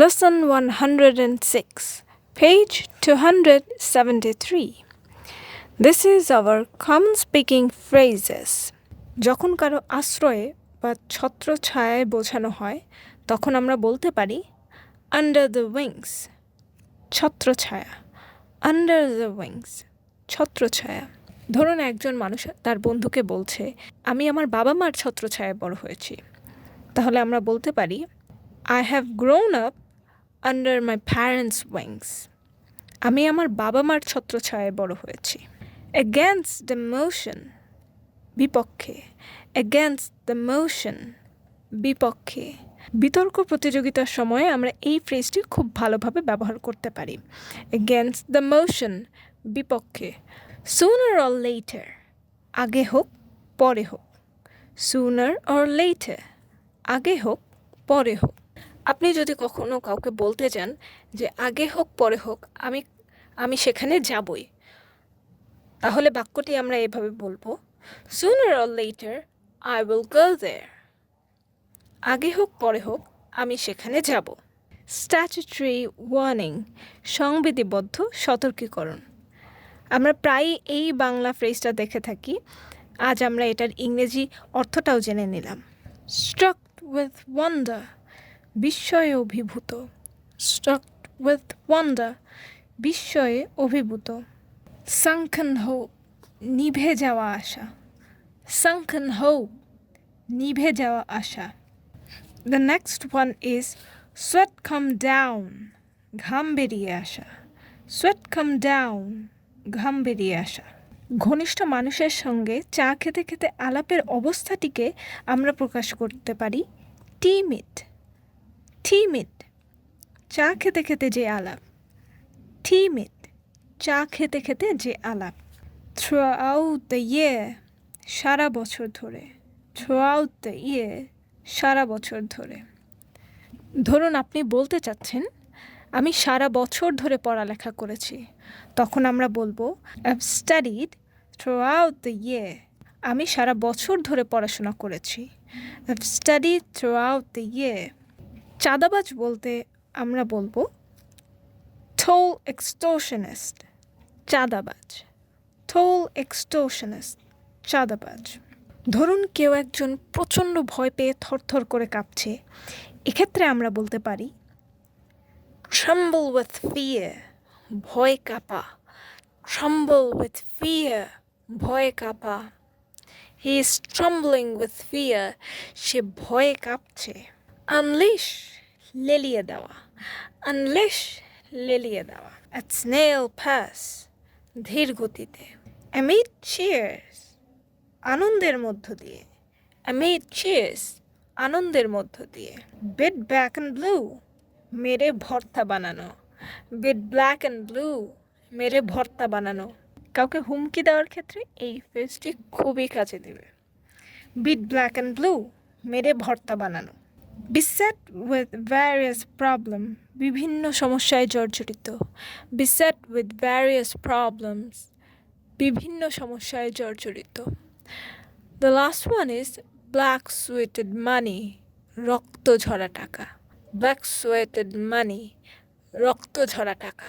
Lesson 106, page 273. This is our common speaking phrases. যখন কারও আশ্রয়ে বা ছত্র ছায়ায় বোঝানো হয় তখন আমরা বলতে পারি আন্ডার দ্য উইংস ছত্রছায়া আন্ডার দ্য উইংস ছত্রছায়া ধরুন একজন মানুষ তার বন্ধুকে বলছে আমি আমার বাবা মার ছত্রছায়ায় বড় হয়েছি। তাহলে আমরা বলতে পারি I have grown up under my parents wings আমি আমার বাবা মার ছত্রছায়ায় বড় হয়েছি। এগেনস্ট দ্য মোশন বিপক্ষে। এগেনস্ট দ্য মোশন বিপক্ষে। বিতর্ক প্রতিযোগিতার সময় আমরা এই ফ্রেজটি খুব ভালোভাবে ব্যবহার করতে পারি। এগেনস্ট দ্য মোশন বিপক্ষে। সুনার অর লেটার আগে হোক, পরে হোক। সুনার অর লেটার আগে হোক, পরে হোক। আপনি যদি কখনো কাউকে বলতে চান যে আগে হোক, পরে হোক, আমি আমি সেখানে যাবই, তাহলে বাক্যটি আমরা এভাবে বলব sooner or later I will go there আগে হোক, পরে হোক, আমি সেখানে যাব। স্ট্যাচুটরি ওয়ার্নিং সংবিধিবদ্ধ সতর্কীকরণ। আমরা প্রায়ই এই বাংলা ফ্রেজটা দেখে থাকি, আজ আমরা এটার ইংরেজি অর্থটাও জেনে নিলাম। স্ট্রাক উইথ ওয়ান্ডার বিস্ময়ে অভিভূত। স্টক উইথ ওয়ান্ডার বিস্ময়ে অভিভূত। সাংখন হোক নিভে যাওয়া আশা। সাংখন হোক নিভে যাওয়া আশা। The next one is sweat come down ঘাম বেরিয়ে আসা। সোয়েট কাম ডাউন ঘাম বেরিয়ে আসা। ঘনিষ্ঠ মানুষের সঙ্গে চা খেতে খেতে আলাপের অবস্থাটিকে আমরা প্রকাশ করতে পারি টিমিট টিমিট চা খেতে খেতে যে আলাপ। টিমিট চা খেতে খেতে যে আলাপ। থ্রু আউট দ্য ইয়ে সারা বছর ধরে। থ্রু আউট দ্য ইয়ে সারা বছর ধরে। ধরুন আপনি বলতে চাচ্ছেন, আমি সারা বছর ধরে পড়ালেখা করেছি। তখন আমরা বলব I've studied throughout the year আমি সারা বছর ধরে পড়াশোনা করেছি। I've studied throughout the year চাঁদাবাজ বলতে আমরা বলব টোল এক্সটোশনিস্ট চাঁদাবাজ। টোল এক্সটোশনিস্ট চাঁদাবাজ। ধরুন কেউ একজন প্রচণ্ড ভয় পেয়ে থরথর করে কাঁপছে। এক্ষেত্রে আমরা বলতে পারি ট্রাম্বল উইথ ফিয়ার ভয় কাঁপা। ট্রাম্বল উইথ ফিয়ার ভয় কাঁপা। He is trembling with fear সে ভয়ে কাঁপছে। আনলিশ লেলিয়ে দেওয়া আনলিশ লেলিয়ে দেওয়া অ্যাট স্নেল পাস ধীর গতিতে অ্যামিড চিয়ার্স আনন্দের মধ্য দিয়ে অ্যামিড চিয়ার্স আনন্দের মধ্য দিয়ে বিট ব্ল্যাক অ্যান্ড ব্লু মেরে ভর্তা বানানো বিট ব্ল্যাক অ্যান্ড ব্লু মেরে ভর্তা বানানো কাউকে হুমকি দেওয়ার ক্ষেত্রে এই ফেসটি খুবই কাজে দেবে বিট ব্ল্যাক অ্যান্ড ব্লু মেরে ভর্তা বানানো বিসেট উইথ ভ্যারিয়াস প্রবলেম বিভিন্ন সমস্যায় জর্জরিত। বিসেট উইথ ভ্যারিয়াস প্রবলেমস বিভিন্ন সমস্যায় জর্জরিত। The last one is black sweated money রক্ত ঝরা টাকা। ব্ল্যাক সুয়েটেড মানি রক্ত ঝরা টাকা।